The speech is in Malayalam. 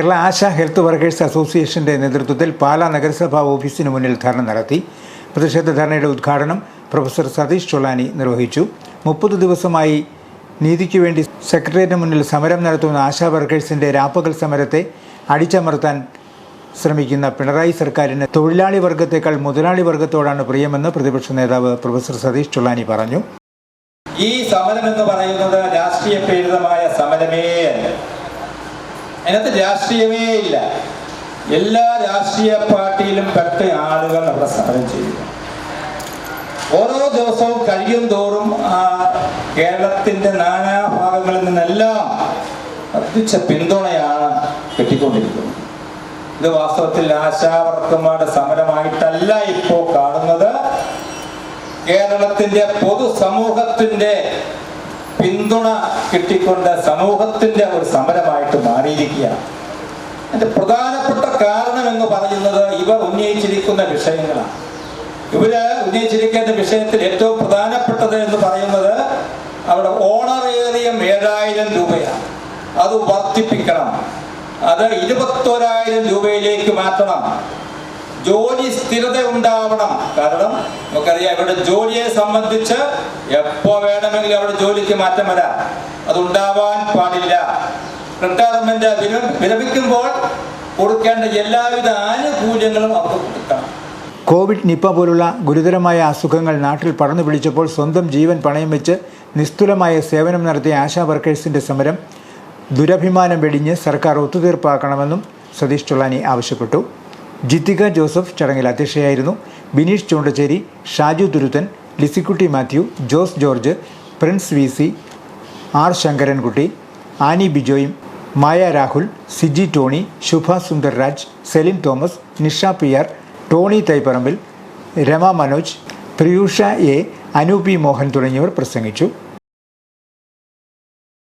കേരള ആശ ഹെൽത്ത് വർക്കേഴ്സ് അസോസിയേഷന്റെ നേതൃത്വത്തിൽ പാലാ നഗരസഭാ ഓഫീസിന് മുന്നിൽ ധർണ നടത്തി. പ്രതിഷേധ ധർണയുടെ ഉദ്ഘാടനം പ്രൊഫസർ സതീഷ് ചൊള്ളാനി നിർവഹിച്ചു. മുപ്പത് ദിവസമായി നീതിക്ക് വേണ്ടി സെക്രട്ടേറിയറ്റിന് മുന്നിൽ സമരം നടത്തുന്ന ആശാ വർക്കേഴ്സിന്റെ രാപ്പകൽ സമരത്തെ അടിച്ചമർത്താൻ ശ്രമിക്കുന്ന പിണറായി സർക്കാരിന് തൊഴിലാളി വർഗത്തേക്കാൾ മുതലാളി വർഗത്തോടാണ് പ്രിയമെന്ന് പ്രതിപക്ഷ നേതാവ് പ്രൊഫസർ സതീഷ് ചൊള്ളാനി പറഞ്ഞു. ഈ സമരം എന്ന് പറയുന്നത് രാഷ്ട്രീയ പ്രേരിതമായ സമരമേ അതിനകത്ത് രാഷ്ട്രീയമേ ഇല്ല. എല്ലാ രാഷ്ട്രീയ പാർട്ടിയിലും പെട്ട ആളുകൾ അവിടെ സമരം ചെയ്തു ഓരോ ദിവസവും കഴിയും തോറും ആ കേരളത്തിന്റെ നാനാഭാഗങ്ങളിൽ നിന്നെല്ലാം വർദ്ധിച്ച പിന്തുണയാണ് കിട്ടിക്കൊണ്ടിരിക്കുന്നത്. ഇത് വാസ്തവത്തിൽ ആശാവർക്കന്മാരുടെ സമരമായിട്ടല്ല ഇപ്പോ കാണുന്നത്. കേരളത്തിന്റെ പൊതു സമൂഹത്തിന്റെ പിന്തുണ കിട്ടിക്കൊണ്ട് സമൂഹത്തിന്റെ ഒരു സമരമായിട്ട് മാറിയിരിക്കുകയാണ് അതിന്റെ പ്രധാനപ്പെട്ട കാരണം എന്ന് പറയുന്നത് ഇവർ ഉന്നയിച്ചിരിക്കുന്ന വിഷയങ്ങളാണ്. ഇവർ ഉന്നയിച്ചിരിക്കുന്ന വിഷയത്തിൽ ഏറ്റവും പ്രധാനപ്പെട്ടത് എന്ന് പറയുന്നത് അവിടെ ഓണറേറിയം ഏഴായിരം രൂപയാണ്. അത് വർദ്ധിപ്പിക്കണം. അത് ഇരുപത്തൊരായിരം രൂപയിലേക്ക് മാറ്റണം. ജോലി സ്ഥിരത ഉണ്ടാവണം. കാരണം നമുക്കറിയാം ഇവിടെ ജോലിയെ സംബന്ധിച്ച് എപ്പോ വേണമെങ്കിലും അവിടെ ജോലിക്ക് മാറ്റം വരാം. അത് ഉണ്ടാവാൻ പാടില്ല. റിട്ടയർമെന്റ് വിര- വിരമിക്കുമ്പോൾ കൊടുക്കേണ്ട എല്ലാവിധ ആനുകൂല്യങ്ങളും അവർക്ക് കൊടുക്കണം. കോവിഡ് നിപ്പ പോലുള്ള ഗുരുതരമായ അസുഖങ്ങൾ നാട്ടിൽ പടർന്നു പിടിച്ചപ്പോൾ സ്വന്തം ജീവൻ പണയം വെച്ച് നിസ്തുലമായ സേവനം നടത്തിയ ആശാ വർക്കേഴ്സിന്റെ സമരം ദുരഭിമാനം വെടിഞ്ഞ് സർക്കാർ ഒത്തുതീർപ്പാക്കണമെന്നും സതീഷ് ചൊള്ളാനി ആവശ്യപ്പെട്ടു. ജിത്തിക ജോസഫ് ചടങ്ങിൽ അധ്യക്ഷയായിരുന്നു. Bineesh Choondacheri Shaju Thuruthan Lissykutty Mathew Jose George Prince V C R Sankarankutty Annie ബിജോയും Maya Rahul Siji Tony Shubha Sundar Raj Celine Thomas Nisha P R Tony Thaiparambil Rama Manoj Priyusha A അനൂപി Mohan തുടങ്ങിയവർ പ്രസംഗിച്ചു.